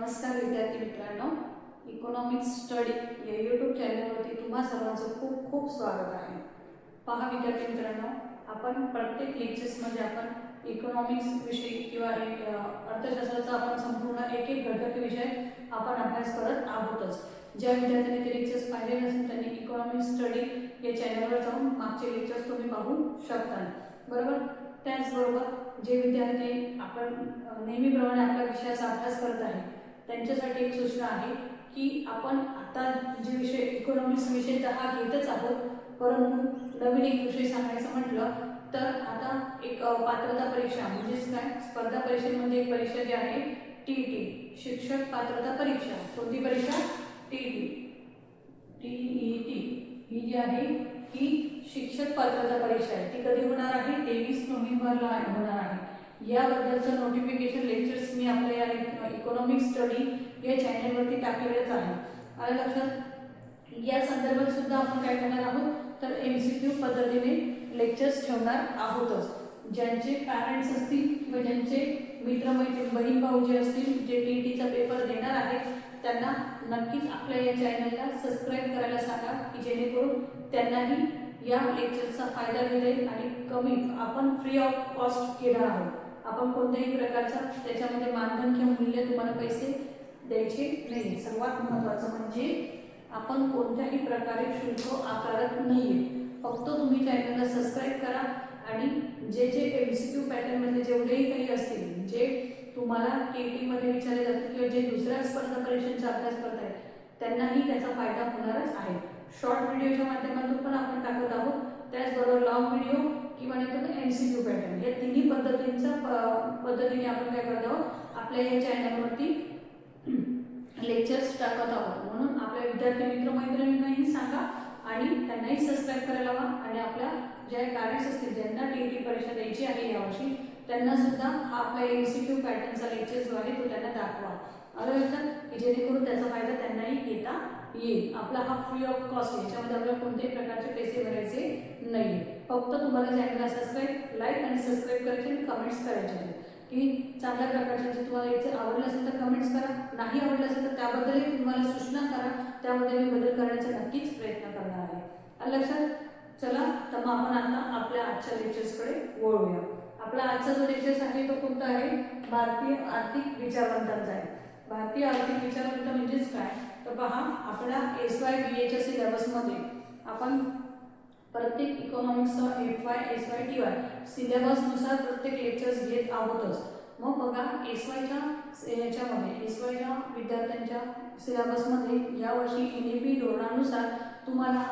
नमस्कार विद्यार्थी मित्रांनो इकॉनॉमिक्स स्टडी या यूट्यूब चॅनलवरती तुम्हा सर्वांचं खूप खूप स्वागत आहे. पहा विद्यार्थी मित्रांनो आपण प्रत्येक लेक्चर्समध्ये आपण इकॉनॉमिक्स विषयी किंवा एक, अर्थशास्त्राचा आपण संपूर्ण एक एक घटक विषय आपण अभ्यास करत आहोतच. ज्या विद्यार्थ्यांनी ते लेक्चर्स पाहिले नसेल त्यांनी इकॉनॉमिक्स स्टडी या चॅनलवर जाऊन मागचे लेक्चर्स तुम्ही पाहू शकता बरोबर? त्याचबरोबर जे विद्यार्थी आपण नेहमीप्रमाणे आपल्या विषयाचा अभ्यास करत आहे त्यांच्यासाठी एक सूचना आहे की आपण आता जे विषय इकॉनॉमिक्स विषय तर हा घेतच आहोत परंतु नवीन एक विषय सांगायचं म्हटलं तर आता एक पात्रता परीक्षा म्हणजेच काय? स्पर्धा परीक्षेमध्ये एक परीक्षा जी आहे टी टी शिक्षक पात्रता परीक्षा. कोणती परीक्षा? T T. T E T. ही जी आहे ही शिक्षक पात्रता परीक्षा आहे. ती कधी होणार आहे? तेवीस नोव्हेंबरला आहे- होणार याबद्दलचं नोटिफिकेशन लेक्चर्स मी आपल्या या इकॉनॉमिक स्टडी या चॅनलवरती टाकलेलेच आहे. आलं लक्षात? या संदर्भात सुद्धा आपण काय करणार आहोत? तर एम सी क्यू पद्धतीने लेक्चर्स ठेवणार आहोतच. ज्यांचे पॅरेंट्स असतील किंवा ज्यांचे मित्रमैत्री बहीण भाऊ जे असतील जे टी टीचा पेपर देणार आहेत त्यांना नक्कीच आपल्या या चॅनलला सबस्क्राईब करायला सांगा की जेणेकरून त्यांनाही या लेक्चरचा फायदा घेता येईल आणि कमी आपण फ्री ऑफ कॉस्ट केला आहोत. आपण कोणत्याही प्रकारचा त्याच्यामध्ये मानधन किंवा मूल्य तुम्हाला पैसे द्यायचे नाही सर्वात महत्त्वाचं म्हणजे आपण कोणत्याही प्रकारे शुल्क आकारत नाही फक्त तुम्ही चॅनलला सबस्क्राईब करा आणि जे जे एम सी क्यू पॅटर्नमधले जेवढेही काही असतील जे तुम्हाला के टीमध्ये विचारले जातील किंवा जे दुसऱ्या स्पर्धा परीक्षांचा अभ्यास करत आहेत त्यांनाही त्याचा फायदा होणारच आहे. शॉर्ट व्हिडिओच्या माध्यमातून पण आपण टाकत आहोत. त्याचबरोबर लॉंग व्हिडिओ किंवा नाही N M C Q pattern या तिन्ही पद्धतींचा प- पद्धतीने आपण काय करत आहोत? आपल्या या चॅनलवरती लेक्चर्स टाकत आहोत. म्हणून आपल्या विद्यार्थी मित्रमैत्रिणींनाही सांगा आणि त्यांनाही सबस्क्राईब करायला हवा आणि आपल्या ज्या पॅरेंट्स असतील ज्यांना टी टी परीक्षा द्यायची आहे यावर्षी त्यांना सुद्धा हा आपला एम सी क्यू पॅटर्नचा लेक्चर जो आहे तो त्यांना दाखवा. अरे लक्षात की जेणेकरून त्याचा फायदा त्यांनाही घेता येईल. आपला हा फ्री ऑफ कॉस्ट याच्यामध्ये आपल्याला कोणत्याही प्रकारचे पैसे भरायचे नाही फक्त तुम्हाला चॅनलला सबस्क्राईब लाईक आणि सबस्क्राईब करायचे आणि कमेंट्स करायचे की चांगल्या प्रकारचे जर तुम्हाला याचे आवडलं असेल तर कमेंट्स करा. नाही आवडलं असेल तर त्याबद्दलही तुम्हाला सूचना करा. त्यामध्ये मी बदल करण्याचा नक्कीच प्रयत्न करणार आहे. लक्षात चला तर मग आपण आता आपल्या आजच्या लेक्चर्सकडे वळूया. आपला आजचा जो लेक्चर्स आहे तो कोणता आहे? भारतीय आर्थिक विचारवंतांचा आहे. भारतीय आर्थिक विचारवंत म्हणजेच काय? तर पहा आपल्या एस वाय बी एच्या सिलेबसमध्ये आपण प्रत्येक इकॉनॉमिक्सचा F Y S Y T Y सिलेबसनुसार प्रत्येक लेक्चर्स घेत आहोतच. मग बघा एस वायच्या याच्यामध्ये एस वायच्या विद्यार्थ्यांच्या सिलेबसमध्ये यावर्षी एन ए पी धोरणानुसार तुम्हाला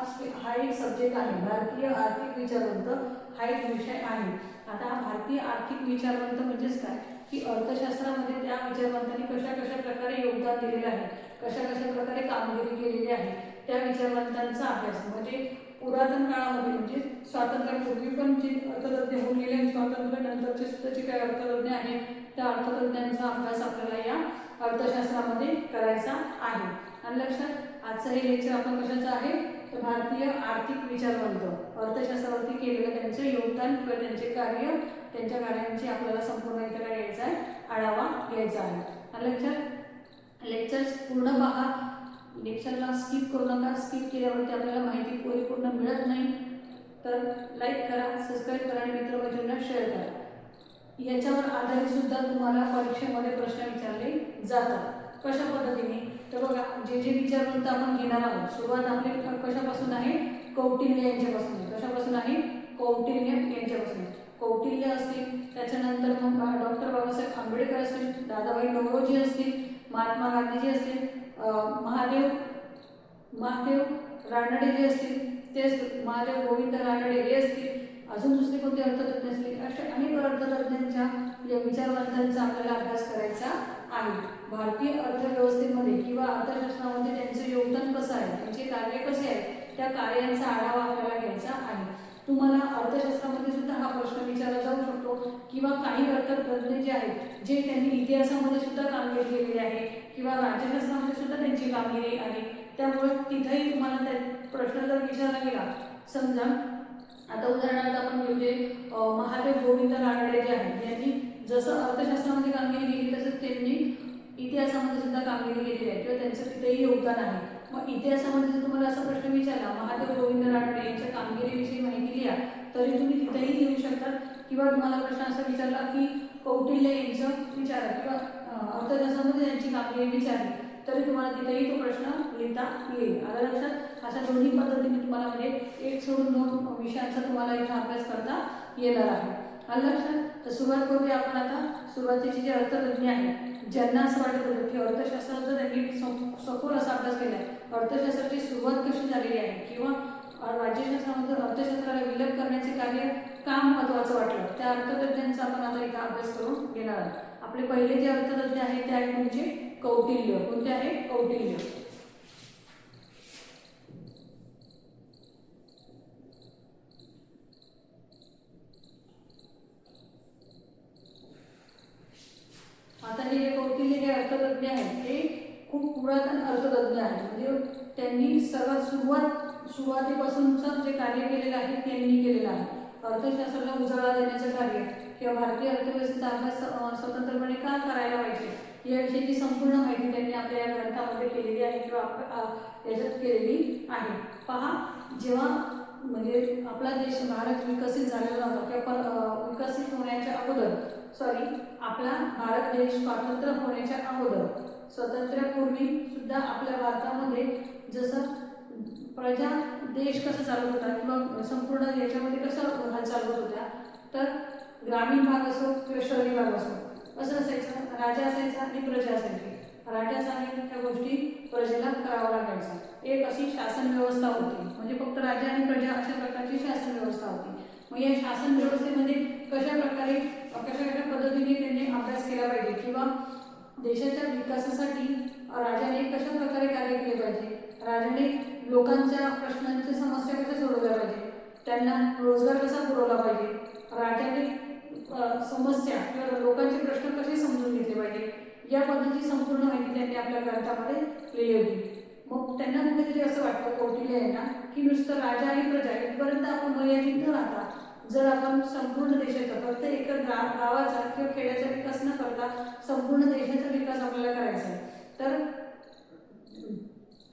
हा एक सब्जेक्ट आहे भारतीय आर्थिक विचारवंत हा एक विषय आहे. आता भारतीय आर्थिक विचारवंत म्हणजेच काय? की अर्थशास्त्रामध्ये त्या विचारवंतांनी कशा कशा प्रकारे योगदान दिलेलं आहे? कशा कशा प्रकारे कामगिरी केलेली आहे त्या विचारवंतांचा अभ्यास. म्हणजे पुरातन काळामध्ये म्हणजे स्वातंत्र्यापूर्वी पण जे अर्थतज्ञ होऊन गेले आणि स्वातंत्र्यानंतरचे सुद्धा जे काही अर्थतज्ञ आहेत त्या अर्थतज्ञांचा अभ्यास आपल्याला या अर्थशास्त्रामध्ये करायचा आहे. आणि लक्षात आजचं हे लेक्चर आपण कशाचं आहे? तर भारतीय आर्थिक विचारवंत. अर्थशास्त्रावरती केलेलं त्यांचं योगदान किंवा त्यांचे कार्य त्यांच्या कार्यांची आपल्याला संपूर्ण इथे काय आहे आढावा घ्यायचा आहे. आणि लक्षात लेक्चर्स पूर्ण पहा. लेक्चरला स्किप करू नका. स्किप केल्यावरती आपल्याला माहिती परिपूर्ण मिळत नाही. तर लाईक करा सबस्क्राईब करा आणि मित्रमैत्रिणींना शेअर करा. याच्यावर आधारित सुद्धा तुम्हाला परीक्षेमध्ये प्रश्न विचारले जातात. कशा पद्धतीने? तर बघा जे जे विचारवंत आपण घेणार आहोत सुरुवात आपली कशापासून आहे? कौटिल्य यांच्यापासून कशापासून आहे? कौटिल्य यांच्यापासून कौटिल्य असतील त्याच्यानंतर मग डॉक्टर बाबासाहेब आंबेडकर असतील दादाबाई नवरोजी असतील महात्मा गांधीजी असतील महादेव महादेव रानडे जे असतील तेच महादेव गोविंद रानडे हे असतील. अजून दुसरे कोणते अर्थतज्ञ असतील? अशा अनेक अर्थतज्ञांच्या या विचारवंतांचा आपल्याला अभ्यास करायचा आहे. भारतीय अर्थव्यवस्थेमध्ये किंवा अर्थशास्त्रामध्ये त्यांचं योगदान कसं आहे? त्यांचे कार्य कसे आहे? त्या कार्यांचा आढावा आपल्याला घ्यायचा आहे. तुम्हाला अर्थशास्त्रामध्ये सुद्धा हा प्रश्न विचारला जाऊ शकतो. किंवा काही अर्थतज्ञ जे आहेत जे त्यांनी इतिहासामध्ये सुद्धा कामगिरी केलेली आहे किंवा राज्यशास्त्रामध्ये सुद्धा त्यांची कामगिरी आहे त्यामुळे तिथेही तुम्हाला त्या प्रश्न जर विचारला गेला समजा आता उदाहरणार्थ आपण म्हणजे महादेव गोविंद रानडे जे आहेत यांनी जसं अर्थशास्त्रामध्ये कामगिरी केली तसंच त्यांनी इतिहासामध्ये सुद्धा कामगिरी केलेली आहे किंवा त्यांचं तिथेही योगदान आहे. मग इतिहासामध्ये जर तुम्हाला असा प्रश्न विचारला महादेव गोविंद राठोड यांच्या कामगिरीविषयी माहिती लिहा तरी तुम्ही तिथेही लिहू शकता. किंवा तुम्हाला प्रश्न असा विचारला की कौटिल्य यांचं विचारा किंवा अर्थदासामध्ये त्यांची कामगिरी विचारली तरी तुम्हाला तिथेही तो प्रश्न लिहिता येईल. आलं लक्षात अशा दोन्ही पद्धतीने तुम्हाला म्हणजे एक सोडून दोन विषयांचा तुम्हाला इथं अभ्यास करता येणार आहे. आलं लक्षात तर सुरुवात करूया आपण आता. सुरुवातीचे जे अर्थतज्ञ आहेत ज्यांना असं वाटत होतं की अर्थशास्त्राचा त्यांनी सखोल असा अभ्यास केला आहे अर्थशास्त्राची सुरुवात कशी झालेली आहे? किंवा राज्यशास्त्रामध्ये अर्थशास्त्राला विलग करण्याचे कार्य का महत्त्वाचं वाटलं? त्या अर्थतज्ञांचा आपण आता इथं अभ्यास करून घेणार आहोत. आपले पहिले जे अर्थतज्ञ आहेत ते आहेत म्हणजे कौटिल्य. कोणते आहे? कौटिल्य. आता हे जे कौटिल्य हे अर्थतज्ञ आहेत ते पुरातन अर्थतज्ञ आहेत. म्हणजे त्यांनी सर्वात सुरुवात सुरुवातीपासूनचं जे कार्य केलेलं आहे त्यांनी केलेलं आहे. अर्थशास्त्राला उजाळा देण्याचं कार्य किंवा भारतीय अर्थव्यवस्थेचा अभ्यास स्वतंत्रपणे का करायला पाहिजे याविषयीची संपूर्ण माहिती त्यांनी आपल्या या ग्रंथामध्ये केलेली आहे किंवा याच्यात केलेली आहे. पहा जेव्हा म्हणजे आपला देश भारत विकसित झालेला नव्हता किंवा विकसित होण्याच्या अगोदर सॉरी आपला भारत देश स्वातंत्र्य होण्याच्या अगोदर स्वातंत्र्यापूर्वी सुद्धा आपल्या भारतामध्ये जसं प्रजा देश कसं चालत होता किंवा संपूर्ण याच्यामध्ये कसं हालचाल होत्या तर ग्रामीण भाग असो किंवा शहरी भाग असो असं असायचं. राजा असायचा आणि प्रजा असायची. राजा सांगेल त्या गोष्टी प्रजेला करावं लागायचा एक अशी शासन व्यवस्था होती. म्हणजे फक्त राजा आणि प्रजा अशा प्रकारची शासन व्यवस्था होती. मग या शासन व्यवस्थेमध्ये कशा प्रकारे कशा कशा पद्धतीने त्यांनी अभ्यास केला पाहिजे किंवा देशाच्या विकासासाठी राजाने कशा प्रकारे कार्य केले पाहिजे? राजाने लोकांच्या प्रश्नांच्या समस्या कशा सोडवल्या पाहिजे? त्यांना रोजगार कसा पुरवला पाहिजे? राजाने समस्या किंवा लोकांचे प्रश्न कसे समजून घेतले पाहिजे? या पद्धतीची संपूर्ण माहिती त्यांनी आपल्या ग्रंथामध्ये लिहिली होती. मग त्यांना कुठेतरी असं वाटतं कौटिल्य यांना की नुसतं राजा आणि प्रजा इथपर्यंत आपण मर्यादित न राहता जर आपण संपूर्ण देशाचा फक्त एका गा गावाचा किंवा खेड्याचा विकास न करता संपूर्ण देशाचा विकास आपल्याला करायचा आहे. तर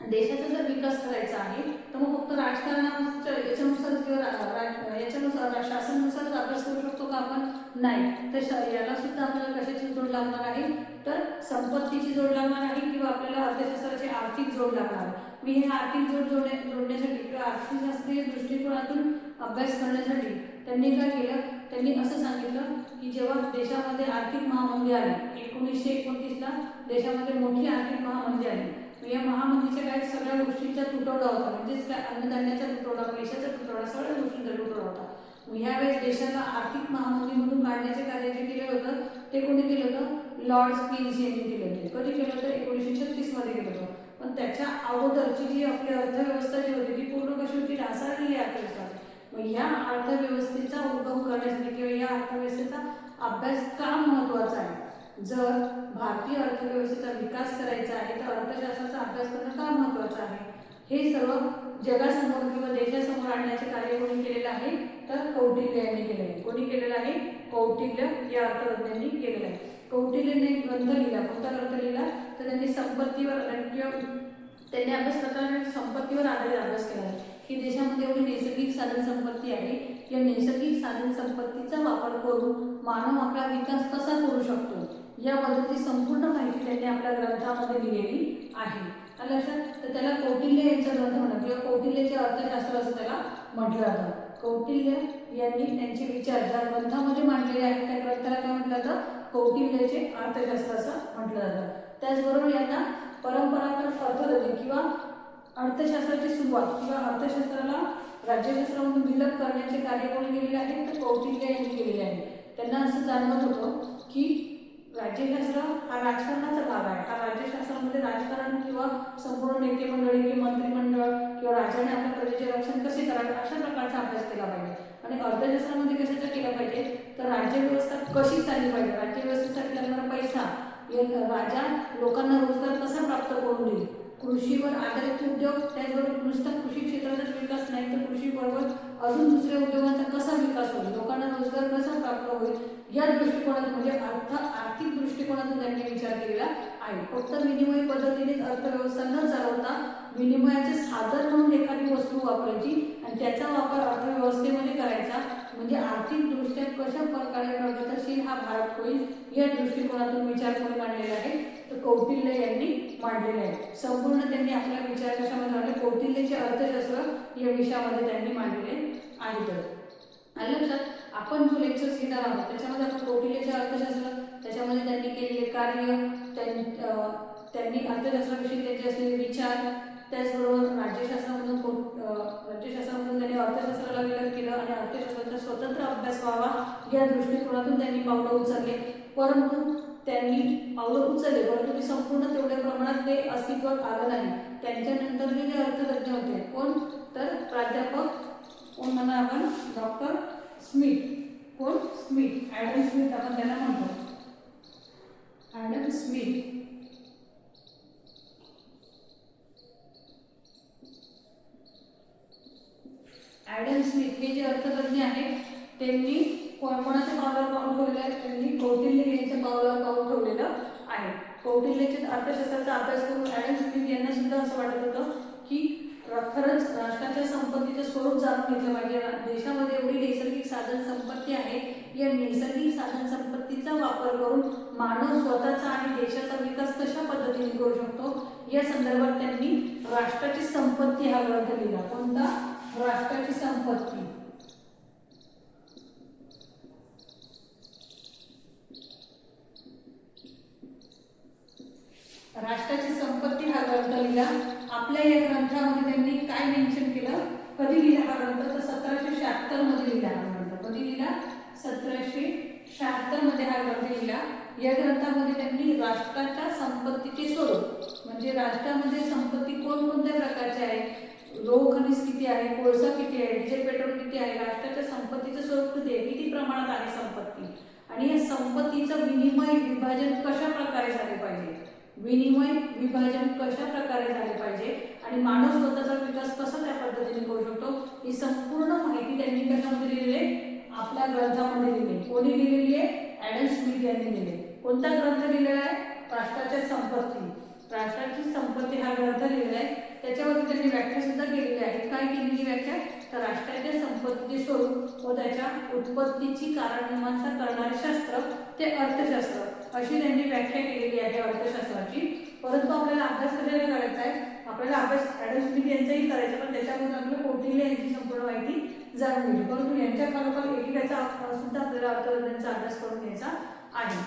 देशाचा जर विकास करायचा आहे तर मग फक्त राजकारणाच्या याच्यानुसार किंवा याच्यानुसार शासनानुसारच अभ्यास करू शकतो का आपण? नाही. तर श- याला सुद्धा आपल्याला कशाची जोड लागणार आहे? तर संपत्तीची जोड लागणार आहे किंवा आपल्याला अर्थशास्त्राची आर्थिक जोड लागणार आहे. मी हे आर्थिक जोड जोडण्या जोडण्यासाठी किंवा अर्थशास्त्रीय दृष्टिकोनातून अभ्यास करण्यासाठी त्यांनी काय केलं? त्यांनी असं सांगितलं की जेव्हा देशामध्ये आर्थिक महामंदी आली एकोणीसशे एकोणतीसला देशामध्ये मोठी आर्थिक महामंदी आली. या महामंदीच्या काय सगळ्या गोष्टींचा तुटवडा होता. म्हणजेच काय? अन्नधान्याचा तुटवडा पैशाचा तुटवडा सगळ्या गोष्टींचा तुटवडा होता. ह्यावेळेस यावेळेस देशाला आर्थिक महामंदीमधून काढण्याचे कार्य जे केलं होतं ते कोणी केलं होतं? लॉर्ड स्किल्स यांनी केलं होतं. कधी केलं होतं? एकोणीसशे छत्तीसमध्ये केलं होतं. पण त्याच्या अगोदरची जी आपली अर्थव्यवस्था जी होती ती पूर्ण कशी होती? ढासळलेली अर्थव्यवस्था होती. मग या अर्थव्यवस्थेचा उगम करण्यासाठी किंवा या अर्थव्यवस्थेचा अभ्यास का महत्त्वाचा आहे? जर भारतीय अर्थव्यवस्थेचा विकास करायचा आहे तर अर्थशास्त्राचा अभ्यास करणं का महत्त्वाचं आहे? हे सर्व जगासमोर किंवा देशासमोर आणण्याचे कार्य कोणी केलेलं आहे? तर कौटिल्य यांनी केलेलं आहे. कोणी केलेलं आहे? कौटिल्य या अर्थतज्ञांनी केलेलं आहे. कौटिल्यने ग्रंथ लिहिला. कोणता ग्रंथ लिहिला? तर त्यांनी संपत्तीवर किंवा त्यांनी अभ्यास करताना संपत्तीवर आधारित अभ्यास केला आहे. की देशामध्ये एवढी नैसर्गिक साधन संपत्ती आहे. या नैसर्गिक साधन संपत्तीचा वापर करून मानव आपला विकास कसा करू शकतो याबद्दलची संपूर्ण माहिती त्यांनी आपल्या ग्रंथामध्ये दिलेली आहे. आणि लक्षात? तर त्याला कौटिल्य यांचा ग्रंथ म्हणतात. किंवा कौटिल्यचे अर्थशास्त्र असं त्याला म्हटलं जातं. कौटिल्य यांनी त्यांचे विचार ज्या ग्रंथामध्ये मांडलेले आहेत त्या ग्रंथाला काय म्हटलं जातं? कौटिल्यचे अर्थशास्त्र असं म्हटलं जातं. त्याचबरोबर यांना परंपरागत अर्थतज्ञ किंवा अर्थशास्त्राची सुरुवात किंवा अर्थशास्त्राला राज्यशास्त्रामधून विलग करण्याचे कार्य कोणी केलेले आहे? तर कौटिल्य यांनी केलेले आहे. त्यांना असं जाणवत होतं की राज्यशास्त्र हा राजकारणाचा भाग आहे. हा राज्यशास्त्रामध्ये राजकारण किंवा संपूर्ण नेते मंडळी किंवा मंत्रिमंडळ किंवा राजाने आपल्या प्रजेचे रक्षण कसे करावे अशा प्रकारचा अभ्यास केला पाहिजे. आणि अर्थशास्त्रामध्ये कशाचा केला पाहिजे? तर राज्यव्यवस्था कशी चालली पाहिजे? राज्यव्यवस्थेसाठी लागणारा पैसा राजा लोकांना रोजगार कसा प्राप्त करून देईल? कृषीवर आधारित उद्योग त्याचबरोबर नुसता कृषी क्षेत्राचाच विकास नाही तर कृषीबरोबर अजून दुसऱ्या उद्योगांचा कसा विकास होईल? लोकांना रोजगार कसा प्राप्त होईल? या दृष्टिकोनातून म्हणजे अर्थ आर्थिक दृष्टिकोनातून त्यांनी विचार केलेला आहे. फक्त विनिमय पद्धतीनेच अर्थव्यवस्था न चालवता विनिमयाचे साधन म्हणून एखादी वस्तू वापरायची आणि त्याचा वापर अर्थव्यवस्थेमध्ये करायचा म्हणजे आर्थिकदृष्ट्या कशा प्रकारे प्रगतशील हा भारत होईल या दृष्टिकोनातून विचार कोणी मांडलेला आहे. तर कौटिल्य यांनी मांडलेला आहे. संपूर्ण त्यांनी आपल्या विचार कशामध्ये मांडले? कौटिल्यचे अर्थशास्त्र या विषयामध्ये त्यांनी मांडलेले आहेत आलं लक्षात आपण जो लेक्चर्स घेणार आहोत त्याच्यामध्ये आपण कौटिल्यचे अर्थशास्त्र त्याच्यामध्ये त्यांनी केलेले कार्य त्यां- त्यांनी अर्थशास्त्राविषयी त्यांचे असलेले विचार त्याचबरोबर राज्यशास्त्रामधून राज्यशास्त्रामधून त्यांनी अर्थशास्त्राला विलग केलं आणि अर्थशास्त्राचा स्वतंत्र अभ्यास व्हावा या दृष्टिकोनातून त्यांनी पावलं उचलले. परंतु त्यांनी पावलं उचलले परंतु ते संपूर्ण तेवढ्या प्रमाणात ते अस्तित्वात आलं नाही. त्यांच्यानंतर जे अर्थतज्ञ होते. कोण? तर प्राध्यापक कोण म्हणा आपण? Doctor Smith. कोण? स्मिथ आपण त्यांना म्हणतो ॲडम स्मिथ ॲडम स्मिथ हे जे अर्थतज्ञ आहेत त्यांनी को- कोणाच्या पावलावर पाऊल ठेवलेलं आहे त्यांनी कौटिल्य यांच्या पावलावर पाऊल ठेवलेलं आहे कौटिल्यचे अर्थशास्त्राचा अभ्यास करून ॲडम स्मिथ यांना सुद्धा असं वाटत होतं की खरंच राष्ट्राच्या संपत्तीचे स्वरूप जाणून घेतलं पाहिजे. देशामध्ये एवढी नैसर्गिक साधन संपत्ती आहे. या नैसर्गिक साधन संपत्तीचा वापर करून मानव स्वतःचा आणि देशाचा विकास कशा पद्धतीने करू शकतो? या संदर्भात त्यांनी राष्ट्राची संपत्ती हा ग्रंथ लिहिला. कोणता? राष्ट्राची संपत्ती. राष्ट्राची संपत्ती हा ग्रंथ लिहिला. आपल्या या ग्रंथामध्ये त्यांनी काय मेन्शन केलं? कधी लिहिला हा ग्रंथ? तर सतराशे शहात्तरमध्ये लिहिला हा ग्रंथ. कधी लिहिला? सतराशे शहात्तरमध्ये हा ग्रंथ लिहिला. या ग्रंथामध्ये त्यांनी राष्ट्राच्या संपत्तीचे स्वरूप म्हणजे राष्ट्रामध्ये संपत्ती कोणकोणत्या प्रकारची आहे? रोख खनिज किती आहे? कोळसा किती आहे? डिझेल पेट्रोल किती आहे? राष्ट्राच्या संपत्तीचं स्वरूप किती आहे? किती प्रमाणात आहे संपत्ती? आणि या संपत्तीचं विनिमय विभाजन कशा प्रकारे झाले पाहिजे? विनिमय विभाजन कशा प्रकारे झाले पाहिजे आणि मानव स्वतःचा विकास कसा त्या पद्धतीने करू शकतो ही संपूर्ण माहिती त्यांनी कशामध्ये लिहिलेली आहे? आपल्या ग्रंथामध्ये लिहिली कोणी लिहिलेली आहे? ॲडम स्मिथ यांनी लिहिले कोणता ग्रंथ लिहिलेला आहे? राष्ट्राच्या संपत्ती. राष्ट्राची संपत्ती हा ग्रंथ लिहिलेला आहे. त्याच्यावरती त्यांनी व्याख्या सुद्धा केलेली आहे. काय केलेली व्याख्या? तर राष्ट्राच्या संपत्तीचे स्वरूप व त्याच्या उत्पत्तीची कारणमीमांसा करणारे शास्त्र ते अर्थशास्त्र. अशी त्यांनी व्याख्या केलेली आहे अर्थशास्त्राची. परंतु आपल्याला अभ्यास कशाला करायचा आहे? आपल्याला अभ्यास ॲडम स्मिथ यांचाही करायचा पण त्याच्यामधून आपल्याला कौटिल्य यांची संपूर्ण माहिती जाणून घ्यायची. परंतु यांच्या खालोखाल एकेकाचा सुद्धा आपल्याला अर्थतज्ञांचा अभ्यास करून घ्यायचा आहे.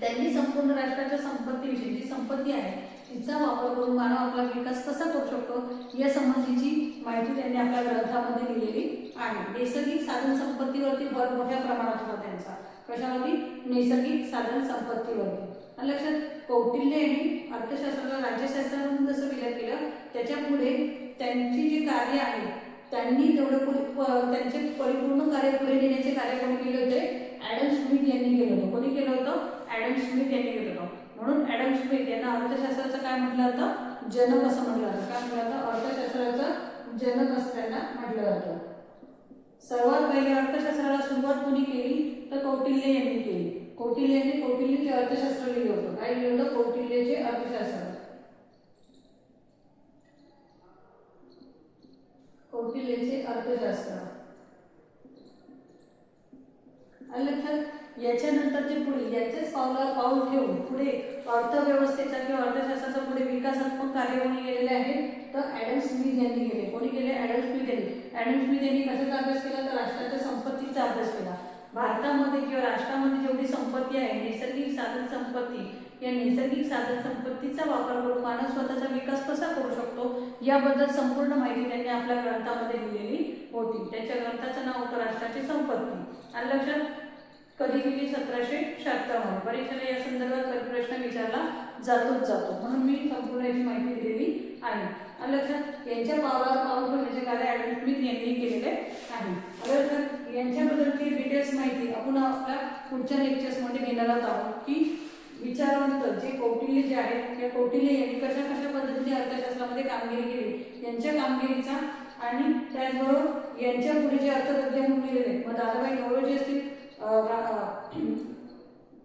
त्यांनी संपूर्ण राष्ट्राच्या संपत्तीविषयी जी संपत्ती आहे तिचा वापर करून मानव आपला विकास कसा करू शकतो या संबंधीची माहिती त्यांनी आपल्या ग्रंथामध्ये दिलेली आहे. नैसर्गिक साधन संपत्तीवरती भर मोठ्या प्रमाणात होता त्यांचा. कशावरती नैसर्गिक साधन संपत्तीवरती. आणि लक्षात कौटिल्य यांनी अर्थशास्त्राला राज्यशास्त्रामधून जसं विलग केलं त्याच्या पुढे त्यांची जी कार्य आहे त्यांनी तेवढं पुढे त्यांचे परिपूर्ण कार्य पुढे नेण्याचे कार्य कोणी केले होते? ॲडम स्मिथ यांनी केलं होतं. कोणी केलं होतं? ॲडम स्मिथ यांनी केलं होतं. म्हणून ॲडम स्मिथ यांना अर्थशास्त्राचं काय म्हटलं जातं? जनक असं म्हटलं जातं. काय म्हटलं जातं? अर्थशास्त्राचं जनक असं त्यांना म्हटलं जातं. सर्वात पहिले अर्थशास्त्राला सुरुवात कोणी केली? तर कौटिल्य यांनी केली. कौटिल्य यांनी कौटिल्यचे अर्थशास्त्र लिहिलं होतं. काय लिहिलं होतं? कौटिल्यचे अर्थशास्त्र. कौटिल्यचे अर्थशास्त्र. लक्षात याच्यानंतर जे पुढे याच्याच पावलावर पाऊल ठेवून पुढे अर्थव्यवस्थेचा किंवा अर्थशास्त्राचा पुढे विकासात्मक कार्य कोणी केलेले आहे? तर ॲडम स्मिथ यांनी केले. कोणी केले? ॲडम स्मिथ यांनी. ॲडम स्मिथ यांनी कशाचा अभ्यास केला? तर राष्ट्राच्या संपत्तीचा अभ्यास केला. भारतामध्ये किंवा राष्ट्रामध्ये जेवढी संपत्ती आहे नैसर्गिक साधन संपत्ती या नैसर्गिक साधन संपत्तीचा वापर करून माणूस स्वतःचा विकास कसा करू शकतो याबद्दल संपूर्ण माहिती त्यांनी आपल्या ग्रंथामध्ये लिहिलेली होती. त्याच्या ग्रंथाचं नाव होतं राष्ट्राची संपत्ती. आणि लक्षात कधी लिहिली? सतराशे शहात्तर परीक्षेला या संदर्भात प्रश्न विचारला? जातोच जातो. म्हणून मी संपूर्ण याची माहिती दिलेली आहे. लक्षात यांच्या पावलावर पाऊल ठेवण्याचे कार्य ॲडम स्मिथ यांनी केलेले आहे. आणि लक्षात यांच्याबद्दलची डिटेल्स माहिती आपण आपल्या पुढच्या लेक्चर्समध्ये घेणार आहोत की विचारवंत जे कौटिल्य जे आहेत त्या कौटिल्य यांनी कशा कशा पद्धतीने अर्थशास्त्रामध्ये कामगिरी केली यांच्या कामगिरीचा आणि त्याचबरोबर यांच्या पुढे जे अर्थतज्ञ म्हणून लिहिलेले आहेत, मग दादाबाई नवरोजी असतील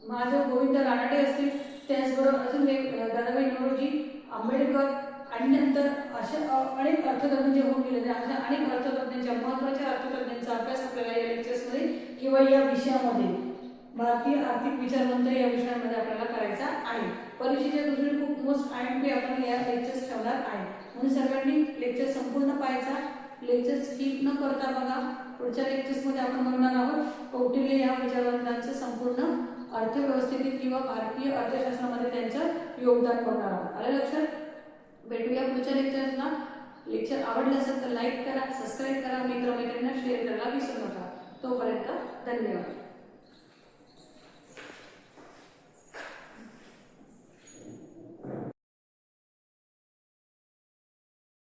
माझं गोविंद रानडे असतील त्याचबरोबर अजून एक दादाबाई नवरोजी आंबेडकर आणि नंतर असे अनेक अर्थतज्ञ जे होऊन गेले अशा अनेक अर्थतज्ञांच्या महत्त्वाच्या अर्थतज्ञांचा अभ्यास आपल्याला या लेक्चर्समध्ये किंवा या विषयामध्ये भारतीय आर्थिक विचारवंत या विषयांमध्ये आपल्याला करायचा आहे. परीक्षेच्या दृष्टीने खूप मोस्ट आय पी आपण या लेक्चर्स ठेवणार आहे. म्हणून सर्वांनी लेक्चर संपूर्ण पाहायचा. लेक्चर स्किप न करता बघा. पुढच्या लेक्चर्समध्ये आपण म्हणणार आहोत कौटिल्य या विचारवंतांचं संपूर्ण अर्थव्यवस्थेतील किंवा भारतीय अर्थशास्त्रामध्ये त्यांचं योगदान बघणार आहोत. आलं लक्षात? भेटूया पुढच्या लेक्चर्सला लेक्चर आवडलं असेल तर लाईक करा सबस्क्राईब करा मित्रमैत्रिणींना शेअर करायला विसरू नका. तोपर्यंत धन्यवाद.